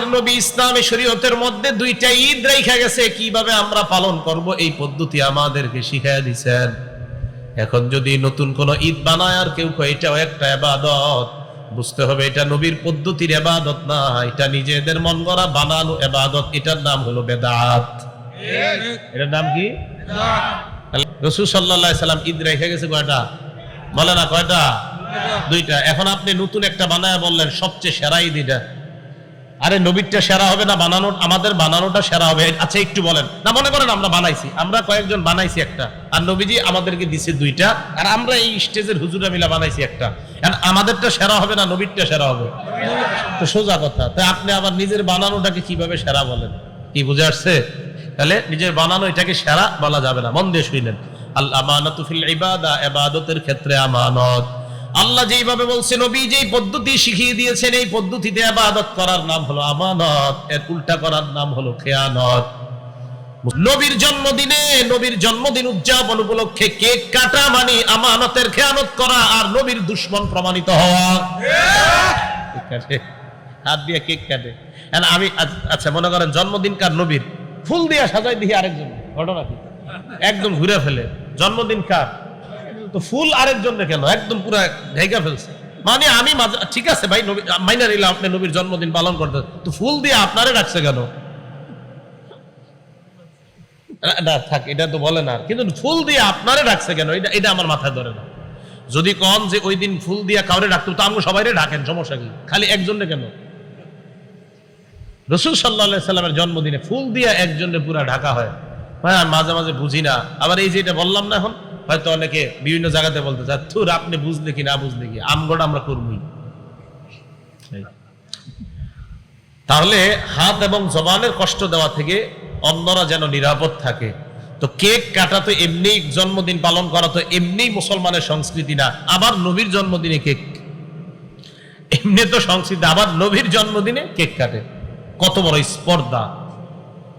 আমাদের নবী ইসলামী শরীয়তের মধ্যে দুইটা ঈদ রেখা গেছে, কীভাবে আমরা পালন করব? এই পদ্ধতি আমাদেরকে শিখাই দিছেন। এখন যদি নতুন কোন ঈদ বানায়, আর কেউ এটাও একটা এবাদত। বুঝতে হবে, এটা নবীর পদ্ধতির এবাদত না, এটা নিজেদের মন গড়া বানানো এবাদত। এটার নাম হলো বেদাত। এটার নাম কি? রসুল সাল্লাহ সাল্লাম ঈদ রেখে গেছে কয়টা? বলে না, কয়টা? দুইটা। এখন আপনি নতুন একটা বানায় বললেন, সবচেয়ে সেরা ঈদ এটা। আরে নবীরটা সেরা হবে না বানানো, আমাদের বানানোটা সেরা হবে। আচ্ছা একটু বলেন। না, মনে করেন আমরা বানাইছি। আমরা কয়েকজন বানাইছি একটা। আর নবীজি আমাদেরকে দিছে দুইটা। আর আমরা এই স্টেজের হুজুরা মিলা বানাইছি একটা। আর আমাদেরটা সেরা হবে না, নবীরটা সেরা হবে। তো সোজা কথা। তাই আপনি আবার নিজের বানানোটাকে কীভাবে সেরা বলেন? কি বুঝে আসছে? তাহলে নিজের বানানো এটাকে সেরা বলা যাবে না। মন দিয়ে শুইলেন। আল্লাহ আমানাতু ফিল ইবাদা ইবাদতের ক্ষেত্রে আমানত। আল্লাহ যেইভাবে বলছে, নবী যেই পদ্ধতি শিখিয়ে দিয়েছেন, এই পদ্ধতিতে আবাদত করার নাম হলো আমানত। এর উল্টা করার নাম হলো খেয়ানত। নবীর জন্মদিনে, নবীর জন্মদিন উদযাপন উপলক্ষে কেক কাটা মানে আমানতের খেয়ানত করা আর নবীর দুশ্মন প্রমাণিত হওয়া। হাত দিয়ে কেক কাটে। And আমি আচ্ছা মনে করেন জন্মদিন কার নবীর। ফুল দিয়া সাজাই দিয়ে আরেকজন। ঘটনা কি? একদম ঘুরে ফেলে। জন্মদিন কার? তো ফুল আরেকজন কেন? একদম পুরা ঢেকা ফেলছে। মানে আমি ঠিক আছে ভাই মাইনা নিলাম আপনি নবীর জন্মদিন পালন করতে। তো ফুল দিয়ে আপনারে ডাকছে কেন? না, থাক এটা তো বলে না কিন্তু ফুল দিয়ে আপনারে ডাকছে কেন? এটা এটা আমার মাথায় ধরে না। যদি কন যে ওই দিন ফুল দিয়ে কাউরে ডাকতো তো আমাকে সবাই ডাকেন সমস্যা কি? খালি একজনে কেন? রসুল সাল্লাহ সাল্লামের জন্মদিনে ফুল দিয়ে একজনে পুরা ঢাকা হয়। হ্যাঁ মাঝে মাঝে বুঝি না। আবার এই যে এটা বললাম না এখন? হয়তো অনেকে বিভিন্ন জায়গাতে বলতে চায় থুর আপনি বুঝলে কি না বুঝলে কি? আমগড় আমরা করবই। তাহলে হাত এবং জবানের কষ্ট দেওয়া থেকে অন্যরা যেন নিরাপদ থাকে। তো কেক কাটা তো এমনি জন্মদিন পালন করা তো এমনি মুসলমানের সংস্কৃতি না, আবার নবীর জন্মদিনে কেক। এমনি তো সংস্কৃতি, আবার নবীর জন্মদিনে কেক কাটে। কত বড় স্পর্ধা।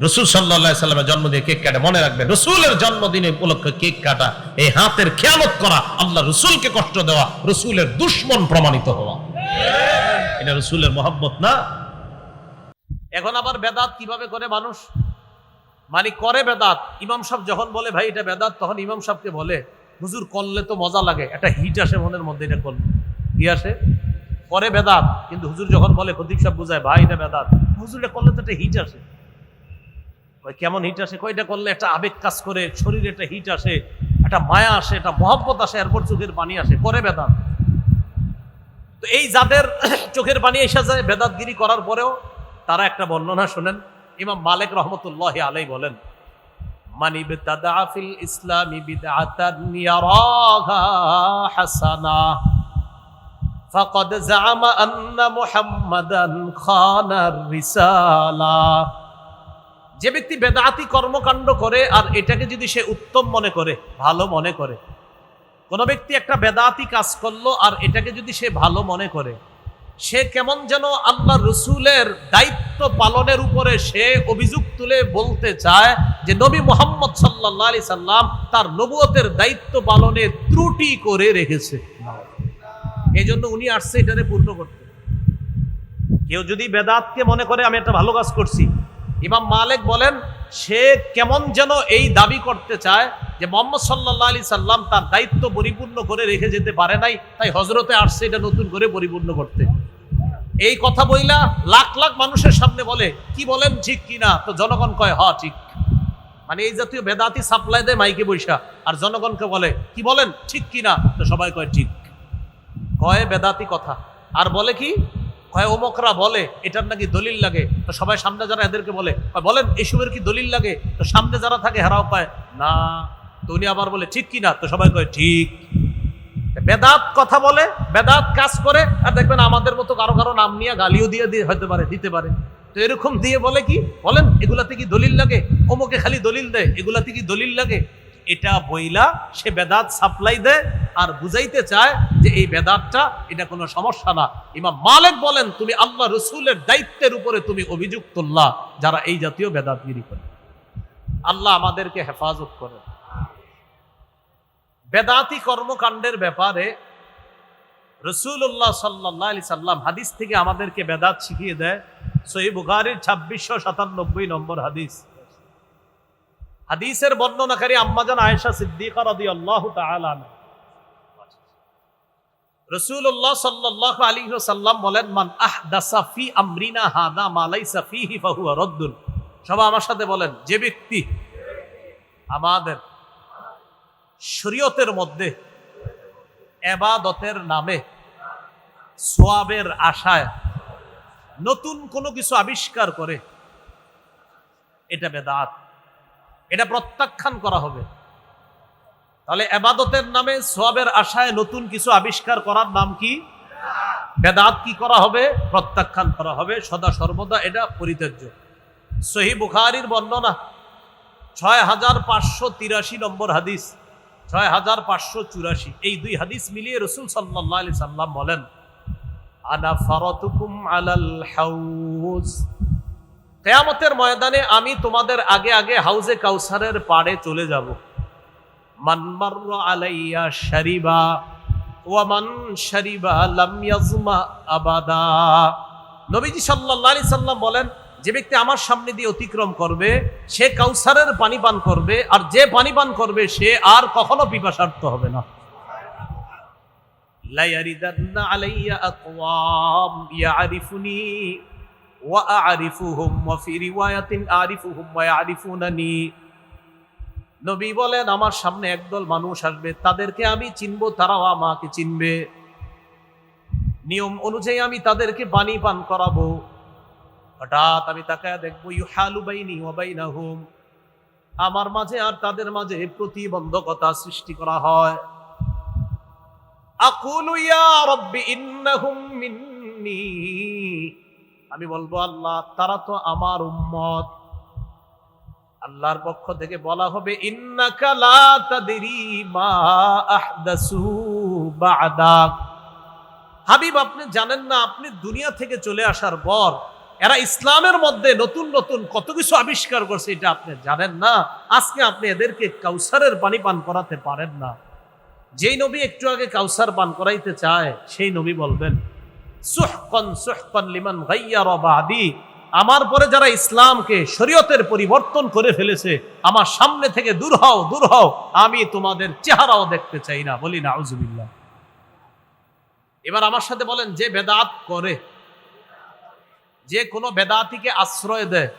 রসুল সাল্লাহ সাল্লামের জন্মদিনে কেক কাটে। মনে রাখবেন, রসুলের জন্মদিনে উপলক্ষে কেক কাটা, এই হাতের খেয়ালত করা, আল্লাহ রসুলকে কষ্ট দেওয়া, রসুলের দুশ্মন প্রমাণিত হওয়া। এটা রসুলের মহব্বত না? এখন আবার বেদাত কীভাবে করে মানুষ? মানে করে বেদাত। ইমাম সাহেব যখন বলে, ভাই, এটা বেদাত, তখন ইমাম সাহেবকে বলে, হুজুর, করলে তো মজা লাগে। একটা হিট আসে মনের মধ্যে, এটা করলে। কি আসে? করে বেদাত। কিন্তু হুজুর যখন বলে প্রদীপ সাহেব বুঝায়, ভাই, এটা বেদাত। হুজুর করলে তো একটা হিট আসে। কেমন হিট আসে? কয়টা করলে একটা আবেগ কাজ করে, শরীরে একটা হিট আসে, একটা মায়া আসে, একটা মহব্বত আসে, এরপর চোখের পানি আসে, করে বেদাত। তো এই যাদের চোখের পানি এসে যায়, বেদাতগিরি করার পরেও তারা একটা বর্ণনা শোনেন। ইমাম মালিক রহমতুল্লাহ আলাই বলেন, মানি বিতাদা ফিল ইসলামি হাসানা, ফাকাদ জাআমা আন্না মুহাম্মাদান খানার রিসালা। যে ব্যক্তি বেদাতি কর্মকাণ্ড করে আর এটাকে যদি সে উত্তম মনে করে, ভালো মনে করে, কোনো ব্যক্তি একটা বেদাতি কাজ করল আর এটাকে যদি সে ভালো মনে করে, সে কেমন যেন আল্লাহ রসুলের দায়িত্ব পালনের উপরে সে অভিযোগ তুলে বলতে চায় যে নবী মোহাম্মদ সাল্লাহ আলি সাল্লাম তার নবুয়তের দায়িত্ব পালনে ত্রুটি করে রেখেছে। এই জন্য উনি আসছে এটারে পূর্ণ করতে। কেউ যদি বেদাতকে মনে করে, আমি একটা ভালো কাজ করছি ইমাম মালিক বলেন, সে কেমন যেন এই দাবি করতে চায় যে মোহাম্মদ সাল্লাহ আলি সাল্লাম তার দায়িত্ব পরিপূর্ণ করে রেখে যেতে পারে নাই, তাই হজরতে আসছে এটা নতুন করে পরিপূর্ণ করতে। এই কথা বইলা লাখ লাখ মানুষের সামনে বলে, কি বলেন, ঠিক কিনা তো জনগণ কয় হ ঠিক। মানে এই জাতীয় বেদাতি সাপ্লাই দেয় মাইকে বৈশা, আর জনগণকে বলে, কি বলেন, ঠিক কিনা তো সবাই কয়, ঠিক। কয় বেদাতি কথা। আর বলে কি কয় অমকরা বলে, এটার নাকি দলিল লাগে? তো সবাই সামনে যারা এদেরকে বলে বলেন এসবের কি দলিল লাগে? তো সামনে যারা থাকে, হেরাও পায় না। তো উনি আবার বলে, ঠিক কি না? তো সবাই কয়, ঠিক। বেদাত কথা বলে, বেদাত কাজ করে, আর দেখবেন আমাদের মতো কারও কারও নাম নিয়ে গালিও দিয়ে দিয়ে হতে পারে, দিতে পারে। তো এরকম দিয়ে বলে কি? বলেন, এগুলাতে কি দলিল লাগে? অমুকে খালি দলিল দেয়, এগুলাতে কি দলিল লাগে? এটা বইলা সে বেদাত সাপ্লাই দেয় আর বুঝাইতে চায় যে এই বেদাতটা এটা কোনো সমস্যা না। ইমাম মালিক বলেন, তুমি আল্লাহ রসুলের দায়িত্বের উপরে তুমি অভিযোগ তুললা যারা এই জাতীয় বেদাতগিরি করে। আল্লাহ আমাদেরকে হেফাজত করে। বেদাতি কর্মকাণ্ডের ব্যাপারে রসুল্লাহ সাল্লাহ আলি সাল্লাম হাদিস থেকে আমাদেরকে বেদাত শিখিয়ে দেয়। সহি বুখারির ছাব্বিশশো সাতানব্বই নম্বর হাদিস। হাদিসের বর্ণনাকারী আম্মাজান আয়েশা সিদ্দিকা রাদি আল্লাহ রসুল্লাহ সাল্লাহ আলী সাল্লাম বলেন, মান আহ দাসাফি আমরিনা হাদা মালাই সাফিহি ফাহুয়া রদ্দুন। সবাই আমার সাথে বলেন, যে ব্যক্তি আমাদের শরীয়তের মধ্যে এবাদতের নামে সোয়াবের আশায় নতুন কোনো কিছু আবিষ্কার করে, এটা বেদাত। এটা প্রত্যাখ্যান করা হবে। তাহলে এবাদতের নামে সোয়াবের আশায় নতুন কিছু আবিষ্কার করার নাম কি? বেদাত কি করা হবে? প্রত্যাখ্যান করা হবে। সদা সর্বদা এটা পরিত্যাজ্য। সহি বুখারির বর্ণনা ছয় হাজার পাঁচশো তিরাশি নম্বর হাদিস ছয় হাজার পাঁচশো চুরাশি। এই দুই হাদিস মিলিয়ে রসুল সাল্লাহ আলি সাল্লাম বলেন, আনা ফারতুকুম আলাল হাউজ। কেয়ামতের ময়দানে আমি তোমাদের আগে আগে হাউজে কাউসারের পাড়ে চলে যাব। মানমার আলাইয়া শারিবা ওয়ামান শরিবা লামিয়াজমা আবাদা। নবীজি সাল্লাল্লাহু সাল্লাম বলেন, যে ব্যক্তি আমার সামনে দিয়ে অতিক্রম করবে, সে কাউসারের পানি পান করবে, আর যে পানি পান করবে, সে আর কখনো পিপাসার্থ হবে না। লাইয়ারিদান্না আলাইয়া আকওয়াম, ইয়ারিফুনি ওয়া নবী বলেন, আমার সামনে একদল মানুষ আসবে, তাদেরকে আমি চিনবো, তারাও আমাকে চিনবে। নিয়ম অনুযায়ী আমি তাদেরকে বাণী পান করাবো। হঠাৎ আমি তাকে দেখব, ইউহালু বাইনি আমার মাঝে আর তাদের মাঝে প্রতিবন্ধকতা সৃষ্টি করা হয়। আকুলু ইয়া ইন্নাহুম মিন্নি। আমি বলব, আল্লাহ, তারা তো আমার উম্মত। আল্লাহর পক্ষ থেকে বলা হবে হাবিব, আপনি জানেন না, আপনি দুনিয়া থেকে চলে আসার পর এরা ইসলামের মধ্যে নতুন নতুন কত কিছু আবিষ্কার করছে, এটা আপনি জানেন না। আজকে আপনি এদেরকে কাউসারের পানি পান করাতে পারেন না। যেই নবী একটু আগে কাউসার পান করাইতে চায়, সেই নবী বলবেন সুহকন সুহকন লিমান আমার পরে যারা ইসলামকে শরীয়তের পরিবর্তন করে ফেলেছে, আমার সামনে থেকে দূর হও দূর হও, আমি তোমাদের চেহারাও দেখতে চাই না, বলি না আউজুবিল্লাহ এবার আমার সাথে বলেন, যে বেদাত করে, যে কোনো বেদাতিকে আশ্রয় দেয়,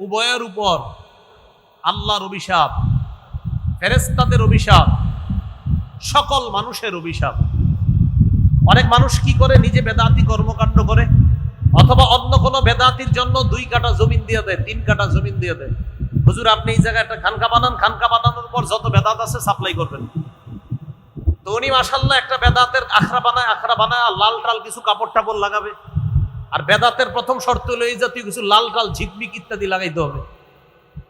উভয়ের উপর আল্লাহর অভিশাপ ফেরেস্তাদের অভিশাপ, সকল মানুষের অভিশাপ। অনেক মানুষ কি করে? নিজে বেদাতি কর্মকাণ্ড করে। অথবা অন্য কোনো বেদাতির জন্য দুই কাটা জমিন দিয়ে দেয়, তিন কাটা জমিন দিয়ে দেয়। হুজুর, আপনি এই জায়গায় একটা খানকা বানান, খানকা বানানোর পর যত বেদাত আছে সাপ্লাই করবেন। তো উনি মাসাল্লাহ একটা বেদাতের আখড়া বানায় আখড়া বানায় আর লাল টাল কিছু কাপড় টাপড় লাগাবে। আর বেদাতের প্রথম শর্ত হলো এই জাতীয় কিছু লাল টাল ঝিকমিক ইত্যাদি লাগাইতে হবে।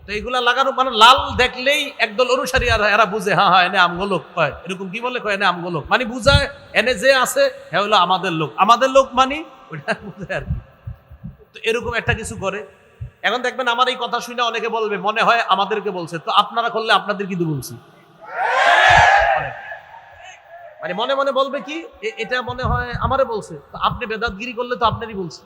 তো এইগুলা লাগানো মানে লাল দেখলেই একদল অনুসারী আর এরা বুঝে হ্যাঁ হ্যাঁ এনে আমগো লোক। কয়, এরকম কি বলে? কয়, এনে আমগো লোক। মানে বুঝায়, এনে যে আছে হ্যাঁ হলো আমাদের লোক। আমাদের লোক মানে ওইটা বুঝে আর কি। তো এরকম একটা কিছু করে। এখন দেখবেন আমার এই কথা শুনে অনেকে বলবে, মনে হয় আমাদেরকে বলছে। তো আপনারা করলে আপনাদের কিন্তু বলছি মানে মনে মনে বলবে কি এটা মনে হয় আমারে বলছে। তো আপনি বেদাতগিরি করলে তো আপনারই বলছে।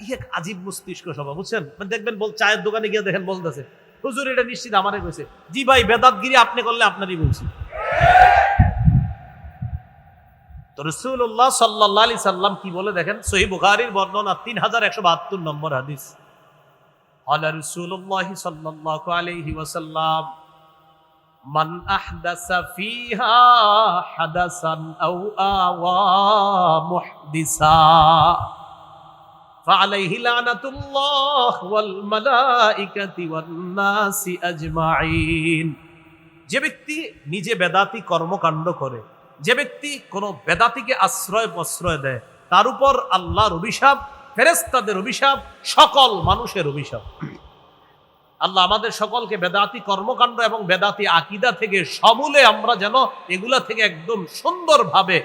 ইয়ে এক আজীব মস্তিষ্ক সভা বুঝছেন মানে দেখবেন বল চায়ের দোকানে গিয়ে দেখেন বলতেছে হুজুর এটা নিশ্চিত আমারে কইছে জি ভাই বেদাতগিরি আপনি করলে আপনারই বলছি তো রসুল্লাহ সাল্লাহ আলি সাল্লাম কি বলে দেখেন সহি বুখারির বর্ণনা তিন হাজার একশো বাহাত্তর নম্বর হাদিস قال رسول الله صلى الله عليه وسلم من أحدث فيها حدثا أو آوى محدثا فعليه لعنة الله والملائكة والناس أجمعين যে ব্যক্তি নিজে বেদাতি কর্মকাণ্ড করে যে ব্যক্তি কোনো বেদাতিকে আশ্রয় প্রশ্রয় দেয় তার উপর আল্লাহর অভিশাপ ফেরেস্তাদের অভিশাপ সকল মানুষের অভিশাপ আল্লাহ আমাদের সকলকে বেদাতি কর্মকাণ্ড এবং বেদাতি আকিদা থেকে সমূলে আমরা যেন এগুলা থেকে একদম সুন্দরভাবে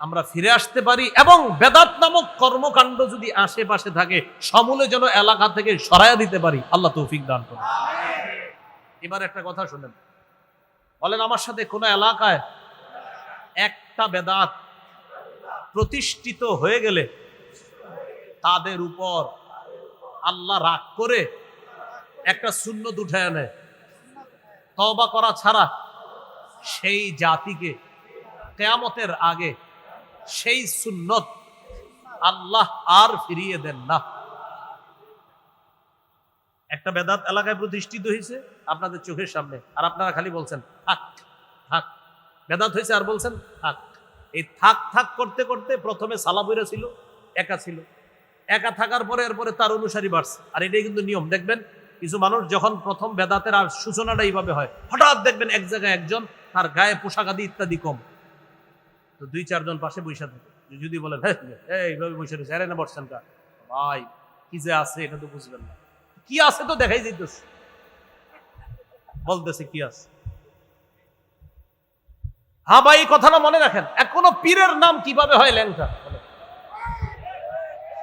আমরা ফিরে আসতে পারি এবং বেদাত নামক কর্মকাণ্ড যদি আশেপাশে থাকে, সমূলে যেন এলাকা থেকে সরাইয়া দিতে পারি, আল্লাহ তৌফিক দান করুন। এবার একটা কথা শুনেন। বলেন, আমার সাথে কোন এলাকায় একটা বেদাত প্রতিষ্ঠিত হয়ে গেলে তাদের উপর আল্লাহ রাগ করে একটা সুন্নত উঠায় আনে তবা করা ছাড়া সেই জাতিকে কেয়ামতের আগে সেই সুন্নত আল্লাহ আর ফিরিয়ে দেন না। একটা বেদাত এলাকায় প্রতিষ্ঠিত হয়েছে আপনাদের চোখের সামনে, আর আপনারা খালি বলছেন, থাক থাক। বেদাত হয়েছে আর বলছেন, থাক। এই থাক থাক করতে করতে প্রথমে সালাবইরা ছিল, একা ছিল। একা থাকার পরে এরপরে তার অনুসারী বাড়ছে। আর এটাই কিন্তু নিয়ম। দেখবেন, কিছু মানুষ যখন প্রথম বেদাতের আর সূচনাটা এইভাবে হয়, হঠাৎ দেখবেন এক জায়গায় একজন তার গায়ে পোশাক আদি ইত্যাদি কম। তো দুই, চারজন পাশে বৈশা থাকে। যদি বলেন হ্যাঁ এইভাবে বসে রয়েছে, আরে না বসছেন কা ভাই, কি যে আছে, এটা তো বুঝবেন না। কি আছে তো দেখাই যাইতেছে। বলতেছে কি আছে। হ্যাঁ ভাই, এই কথাটা মনে রাখেন, এখনও পীরের নাম কীভাবে হয় ল্যাংটা?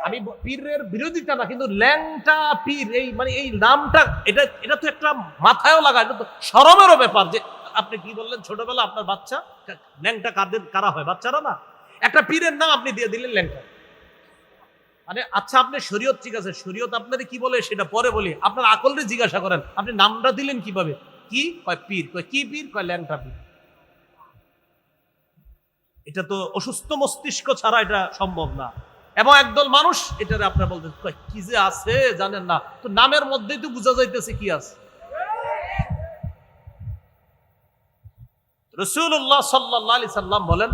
আমি পীরের বিরোধিতা না, কিন্তু ল্যাংটা, পীর, এই মানে এই নামটা, এটা এটা তো একটা মাথায়ও লাগা, এটা তো সরমেরও ব্যাপার যে আপনি কি বললেন? ছোটবেলা আপনার বাচ্চা? ল্যাংটা কাদের, কারা হয়? বাচ্চারা না? একটা পীরের নাম আপনি দিয়ে দিলেন ল্যাংটা। মানে আচ্ছা আপনি শরীয়ত, ঠিক আছে। শরীয়ত আপনারে কি বলে সেটা পরে বলি। আপনার আকলরে জিজ্ঞাসা করেন, আপনি নামটা দিলেন কীভাবে? কি? কয় পীর, কয় কি পীর, কয় ল্যাংটা পীর? এটা তো অসুস্থ মস্তিষ্ক ছাড়া এটা সম্ভব না। এবং একদল মানুষ এটারে আপনার বলতে কি যে আছে, জানেন না। তো নামের মধ্যেই তো বোঝা যাইতেছে কি আছে। রসুল্লাহ সাল্লাহ সাল্লাম বলেন,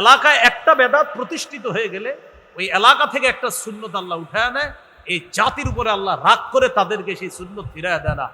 এলাকায় একটা বেদাত প্রতিষ্ঠিত হয়ে গেলে ওই এলাকা থেকে একটা সুন্নত আল্লাহ উঠায় নেয়, এই জাতির উপরে আল্লাহ রাগ করে তাদেরকে সেই সুন্নত ফিরায় দেয় না।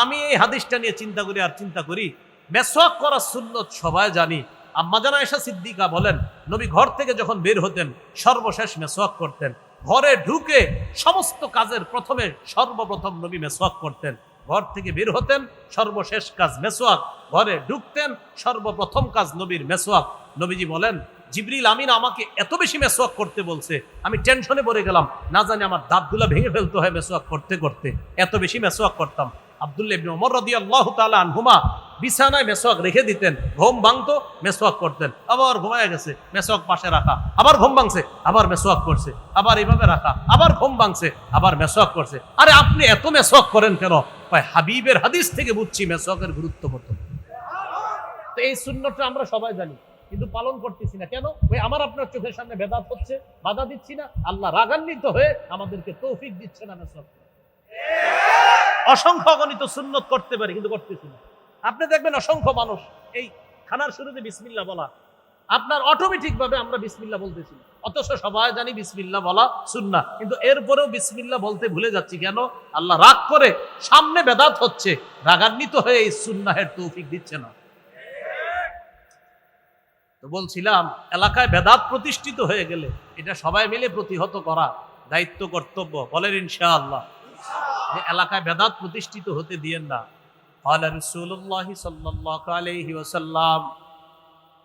আমি এই হাদিসটা নিয়ে চিন্তা করি আর চিন্তা করি, মেসওয়াক করার সুন্নত সবাই জানি। আম্মাজানা এসা সিদ্দিকা বলেন, নবী ঘর থেকে যখন বের হতেন, সর্বশেষ মেসওয়াক করতেন। ঘরে ঢুকে সমস্ত কাজের প্রথমে সর্বপ্রথম নবী মেসওয়াক করতেন। ঘর থেকে বের হতেন, সর্বশেষ কাজ মেসোয়াক। ঘরে ঢুকতেন, সর্বপ্রথম কাজ নবীর মেসোয়াক। নবীজি বলেন, জিবরিল আমিন আমাকে এত বেশি মেসওয়াক করতে বলছে, আমি টেনশনে পড়ে গেলাম। না জানি আমার দাঁতগুলো ভেঙে ফেলতে হয় মেসওয়াক করতে করতে। এত বেশি মেসওয়াক করতাম। আব্দুল্লাহ ইবনে ওমর রাদিয়াল্লাহু তাআলা আনহুমা বিছানায় মেসওয়াক রেখে দিতেন। ঘুম ভাঙতো মেসওয়াক করতেন। আবার ঘুমায় গেছে মেসওয়াক পাশে রাখা। আবার ঘুম ভাঙছে, আবার মেসওয়াক করছে। আবার এইভাবে রাখা, আবার ঘুম ভাঙছে, আবার মেসওয়াক করছে। আরে আপনি এত মেসওয়াক করেন কেন? কয় হাবিবের হাদিস থেকে বুঝছি মেসওয়াকের গুরুত্ব কত তো এই শূন্যটা আমরা সবাই জানি, কিন্তু পালন করতেছি না। কেন? ওই আমার আপনার চোখের সামনে বেদাত হচ্ছে, বাধা দিচ্ছি না, আল্লাহ রাগান্বিত হয়ে আমাদেরকে তৌফিক দিচ্ছে না মেসওয়াক। অসংখ্য অগণিত সুন্নত করতে পারি, কিন্তু করতেছি না। আপনি দেখবেন অসংখ্য মানুষ, এই খানার শুরুতে বিসমিল্লা বলা আপনার অটোমেটিক ভাবে আমরা বিসমিল্লা বলতেছি না। অথচ সবাই জানি বিসমিল্লা বলা সুন্না কিন্তু এরপরেও বিসমিল্লা বলতে ভুলে যাচ্ছি কেন আল্লাহ রাগ করে সামনে বেদাত হচ্ছে রাগান্বিত হয়ে এই সুন্নাহের তৌফিক দিচ্ছে না তো বলছিলাম এলাকায় বেদাত প্রতিষ্ঠিত হয়ে গেলে এটা সবাই মিলে প্রতিহত করা দায়িত্ব কর্তব্য বলেন ইনশাআল্লাহ যে এলাকায় বেদাত প্রতিষ্ঠিত হতে দিয়েন না قال رسول الله صلى الله عليه وسلم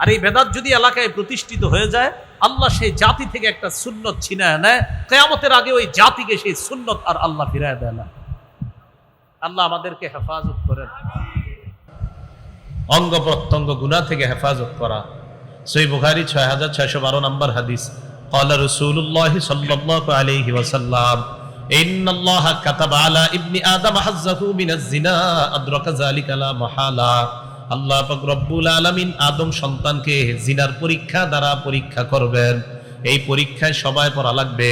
আর এই বেদাত যদি এলাকায় প্রতিষ্ঠিত হয়ে যায় আল্লাহ সেই জাতি থেকে একটা সুন্নত ছিনায় নেয় কেয়ামতের আগে ওই জাতিকে সেই সুন্নত আর আল্লাহ ফিরায় দেয় না আল্লাহ আমাদেরকে হেফাজত করেন অঙ্গ প্রত্যঙ্গ গুণা থেকে হেফাজত করা সই বুখারি ছয় হাজার ছয়শো বারো নম্বর হাদিস قال رسول الله صلى الله عليه وسلم إن الله كتب على ابن آدم حظه من الزنا أدرك ذلك لا محالة আল্লাহ পাক রব্বুল আলামিন আদম সন্তানকে জিনার পরীক্ষা দ্বারা পরীক্ষা করবেন। এই পরীক্ষায় সবাই পড়া লাগবে।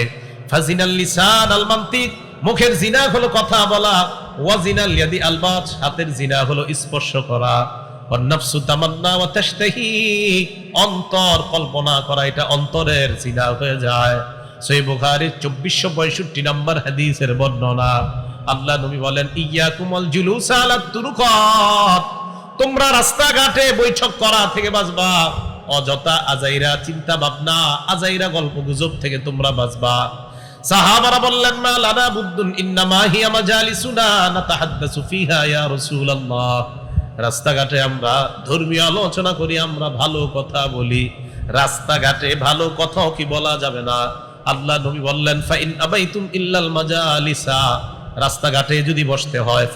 ফাজিনাল লিসান আল মান্তিক, মুখের জিনা হলো কথা বলা। ওয়াজিনাল ইয়াদি আলবাত হাতের জিনা হলো স্পর্শ করা। অন্নাফসু তামান্না ওয়া তাশতাহি, অন্তর কল্পনা করা, এটা অন্তরের জিনা হয়ে যায়। সই বুখারীর 2465 নম্বর হাদিসের বর্ণনা। আল্লাহ নবী বলেন, ইয়াকুমল জুলুস আলা তুরুকাত। তোমরা রাস্তাঘাটে বৈঠক করা থেকে বাঁচবা। অযথা আজাইরা চিন্তা ভাবনা, আজাইরা গল্প গুজব থেকে তোমরা বাঁচবা। সাহাবারা বললেন, মা লানা বুদ্দুন, ইন্নামা হিয়া মাজালিসুনা, নাতাহাদ্দাসু ফিহা ইয়া রাসূলুল্লাহ। রাস্তাঘাটে আমরা ধর্মীয় আলোচনা করি, আমরা ভালো কথা বলি। রাস্তাঘাটে ভালো কথাও কি বলা যাবে না? আল্লাহ নবী বললেন, ফাইন আবাইতুম ইল্লাল মাজালিসা। রাস্তাঘাটে যদি বসতে হয়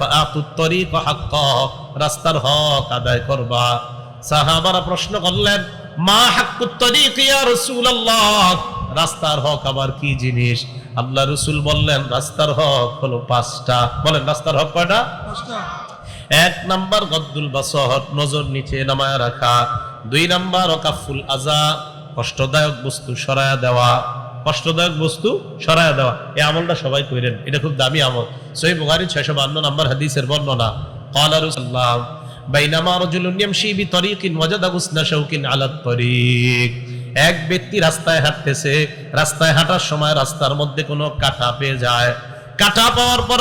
রাস্তার হক আদায় করবা। সাহাবারা প্রশ্ন করলেন মা রাস্তার হক আবার কি জিনিস? আল্লাহ রসুল বললেন রাস্তার হক হলো পাঁচটা। বলেন রাস্তার হক কয়টা? এক নাম্বার গদ্দুল বাসহত নজর নিচে নামায় রাখা। দুই নাম্বার অকাফুল আজা কষ্টদায়ক বস্তু সরায়া দেওয়া। কষ্টদায়ক বস্তু সরায় দেওয়া। এই আমলটা সবাই করেন এটা খুব দামি আমল। সহি বুখারি ছয়শো বান্ন নম্বর হাদিসের বর্ণনা। কলারুসাল্লাম বাইনামা রজুলুন ইয়ামশি বিতরিকিন ওয়াজাদা গুসনা শাউকিন আলা তরিক এক ব্যক্তি রাস্তায় হাঁটতেছে, রাস্তায় হাঁটার সময় রাস্তার মধ্যে কোনো কাঁটা পেয়ে যায়। কাঁটা পাওয়ার পর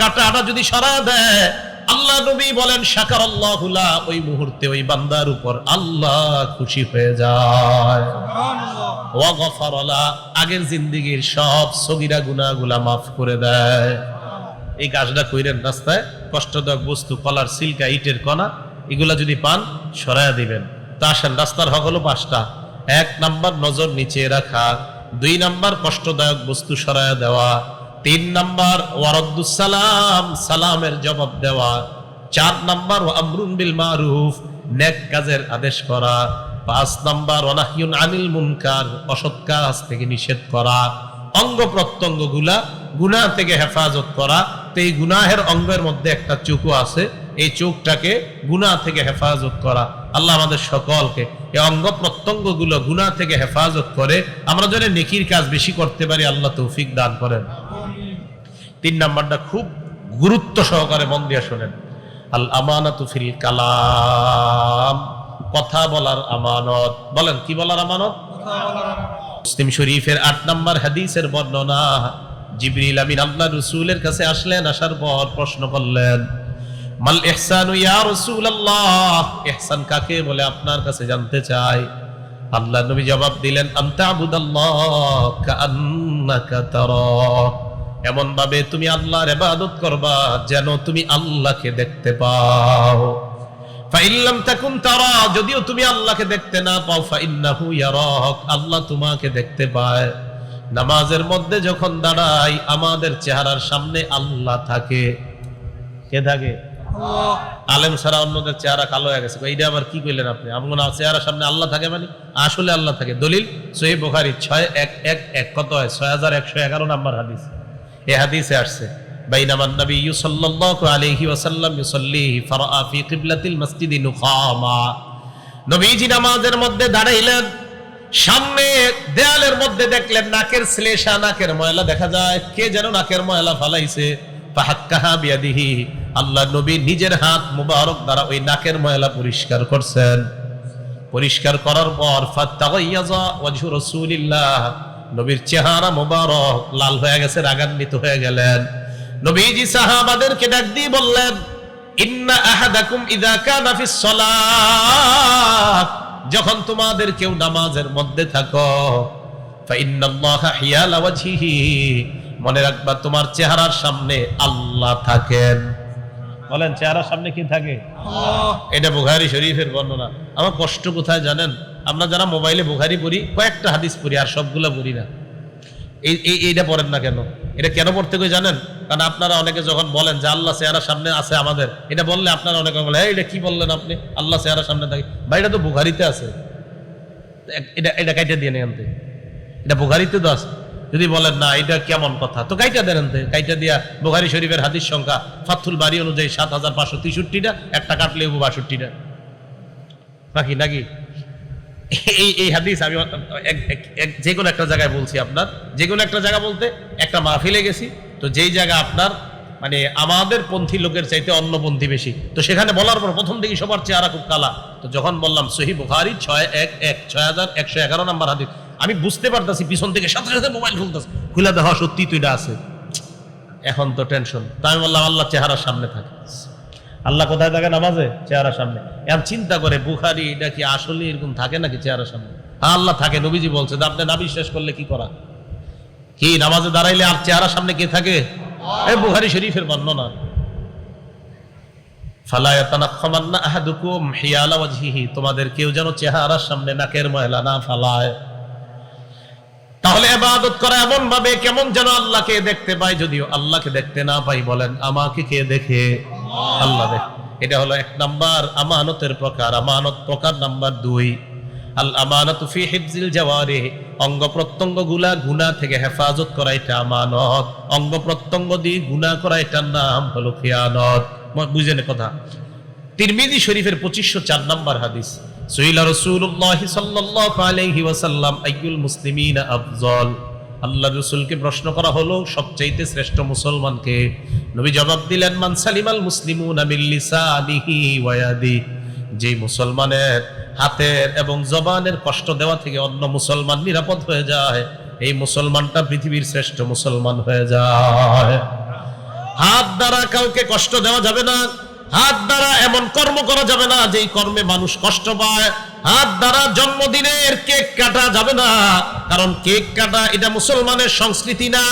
কাঁটাটা যদি সরা দেয় আল্লাহ নবী বলেন শাকার আল্লাহুলা ওই মুহূর্তে ওই বান্দার উপর আল্লাহ খুশি হয়ে যায়। আগের জিন্দিগির সব সগিরা গুনাহগুলা মাফ করে দেয়। এই কাজটা কইরেন রাস্তায় কষ্টদায়ক বস্তু কলার সিলকা ইটের কণা এগুলা যদি পান সরায়া দিবেন। তা আসেন রাস্তার হক হলো পাঁচটা। এক নাম্বার নজর নিচে রাখা দুই নাম্বার কষ্টদায়ক বস্তু সরায়া দেওয়া তিন নম্বর ওয়ারদ্দুসালাম সালামের জবাব দেওয়া। চার নম্বর আমরুন বিল মারুফ, নেক কাজের আদেশ করা। পাঁচ নম্বর অনাহিউন আনিল মুনকার, অসৎ কাজ থেকে নিষেধ করা। অঙ্গ প্রত্যঙ্গগুলা থেকে হেফাজত করা। তো এই গুনাহের অঙ্গের মধ্যে একটা চুকু আছে এই চোখটাকে গুনা থেকে হেফাজত করা। আল্লাহ আমাদের সকলকে এই অঙ্গ প্রত্যঙ্গগুলো গুনা থেকে হেফাজত করে। আমরা যেন নেকির কাজ বেশি করতে পারি, আল্লাহ তৌফিক দান করেন। তিন নাম্বারটা খুব গুরুত্ব সহকারে মন দিয়ে শোনেন। আল আমানাতু ফিল কালাম। কথা বলার আমানত। বলেন, কি বলার আমানত? মুসলিম শরীফের আট নাম্বার হাদিসের বর্ণনা। জিবরিল আমিন আল্লাহ রসুলের কাছে আসলেন, আসার পর প্রশ্ন করলেন মাল ইহসানু ইয়া রাসূলুল্লাহ। ইহসান কাকে বলে? আপনার কাছে জানতে চাই। আল্লাহ নবী জবাব দিলেন আনতা আবুদাল্লাহ কাআন্নাকা তারা। এমন ভাবে তুমি আল্লাহর ইবাদত করবা যেন তুমি আল্লাহকে দেখতে পাও। ফাইল্লাম তাকুন তারা, যদিও তুমি আল্লাহকে দেখতে না পাও, ফাইন্নাহু ইয়ারাক, আল্লাহ তোমাকে দেখতে পায়। নামাজের মধ্যে যখন দাঁড়াই, আমাদের চেহারার সামনে আল্লাহ থাকে। কে থাকে? আলেম সারা অন্যদের চেহারা কালো হয়ে গেছে। এইটা আমার কি করলেন আপনি? আমার চেহারা সামনে আল্লাহ থাকে মানে? আসলে আল্লাহ থাকে। দলিল সহি বোখারি ছয় এক এক এক। কত হয়? ছয় হাজার একশো এগারো নাম্বার হাদিস। এ হাদিসে আসছে, বাইনামান নবী ইউসাল্লাল্লাহু আলাইহি ওয়াসাল্লাম ইউসাল্লিহি ফারআ ফি কিবলাতিল মসজিদি নুখামা নবীজি নামাজের মধ্যে দাঁড়াইলেন, সামনে দেয়ালের মধ্যে দেখলেন নাকের শ্লেষা, নাকের ময়লা দেখা যায়। কে যেন নাকের ময়লা ফালাইছে। ফাহাক্কাহা বিয়াদিহি। আল্লাহ নবী নিজের হাত মুবারক দ্বারা ওই নাকের ময়লা পরিষ্কার করছেন। পরিষ্কার করার পর রাসূলিল্লাহ। নবীর চেহারা মোবারক লাল হয়ে গেছে, রাগান্বিত হয়ে গেলেন। নবীজি সাহাবাদেরকে ডাক দিয়ে বললেন, ইন্না আহাদাকুম ইদা কানা ফিস সালাত। যখন তোমাদের কেউ নামাজের মধ্যে থাকো মনে রাখবা, তোমার চেহারার সামনে আল্লাহ থাকেন। বলেন, চেহারার সামনে কি থাকে? এটা বুখারি শরীফের বর্ণনা। আমার কষ্ট কোথায় জানেন? আমরা যারা মোবাইলে বুখারি পড়ি, কয়েকটা হাদিস পড়ি, আর সবগুলো পড়ি না। এই এই, এইটা পড়েন না কেন? এটা কেন পড়তে গিয়ে জানেন? কারণ আপনারা অনেকে যখন বলেন যে আল্লাহ চেহারা সামনে আছে আমাদের, এটা বললে আপনারা অনেকে বলে হ্যাঁ এটা কি বললেন আপনি? আল্লাহ চেহারা সামনে থাকে। ভাই, এটা তো বুখারিতে আছে। এটা এটা কাইটা দিয়ে নেন তে। এটা বুখারিতে তো আছে। যদি বলেন, না, এটা কেমন কথা? তো কাইটা দেন। কাইটা দিয়া বুখারি শরীফের হাদিস সংখ্যা ফাতুল বাড়ি অনুযায়ী সাত হাজার পাঁচশো তেষট্টিটা, একটা কাটলে বাষট্টিটা। নাকি নাকি? এই এই হাদিস আমি যে কোনো একটা জায়গায় বলছি আপনার। যে কোনো একটা জায়গা বলতে একটা মাহফিলে গেছি, তো যেই জায়গা আপনার মানে আমাদের পন্থী লোকের চাইতে অন্য পন্থী বেশি। তো সেখানে বলার পর প্রথম দিকে সবার চেহারা খুব কালা। তো যখন বললাম সহি বুখারি ছয় এক এক, ছয় হাজার একশো এগারো নম্বর হাদিস আমি বুঝতে পারতাছি, পিছন থেকে সাথে সাথে মোবাইল খুলতেছে। খুলে দেখা সত্যি তো এটা আছে। এখন তো টেনশন তো আমি বললাম, আল্লাহ চেহারার সামনে থাকে। আল্লাহ কোথায় থাকে? নামাজে? চেহারার সামনে। এখন চিন্তা করে, বুখারি এটা কি আসলে এরকম থাকে নাকি চেহারার সামনে? হ্যাঁ আল্লাহ থাকে, নবীজি বলছে আপনি না বিশ্বাস করলে কি করা? কি, নামাজে দাঁড়াইলে আর চেহারার সামনে কে থাকে? এই বুখারি শরীফের বর্ণনা। তোমাদের কেউ যেন চেহারার সামনে নাকের ময়লা না ফালায়। তাহলে এবাদত করা এমন ভাবে কেমন যেন আল্লাহকে দেখতে পাই, যদিও আল্লাহকে দেখতে না পাই বলেন, আমাকে কে দেখে? আল্লাহ দেখ। এটা হলো এক নাম্বার আমানতের প্রকার। আমানত প্রকার নাম্বার দুই। আল আমানত ফি হিফজিল অঙ্গ প্রত্যঙ্গগুলা গুনাহ থেকে হেফাজত করা এটা আমানত। অঙ্গ প্রত্যঙ্গ দিয়ে গুনাহ করা এটার নাম হলো খিয়ানত। বুঝেন কথা? তিরমিজি শরীফের পঁচিশশো চার নম্বর হাদিস। সহিলা রসুল্লাহ আল্লাহ রসুলকে প্রশ্ন করা হলো, সবচাইতে শ্রেষ্ঠ মুসলমানকে? নবী জবাব দিলেন, মান সালিমাল মুসলিমুনা মিন যে মুসলমানের হাতের এবং জবানের কষ্ট দেওয়া থেকে অন্য মুসলমান নিরাপদ হয়ে যায়, এই মুসলমানটা পৃথিবীর শ্রেষ্ঠ মুসলমান হয়ে যায়। হাত দ্বারা কাউকে কষ্ট দেওয়া যাবে না হাত দ্বারা এমন কর্ম করা যাবে না যেই কর্মে মানুষ কষ্ট পায়। হাত দ্বারা জন্মদিনের কেক কাটা যাবে না। কারণ কেক কাটা এটা মুসলমানের সংস্কৃতি না।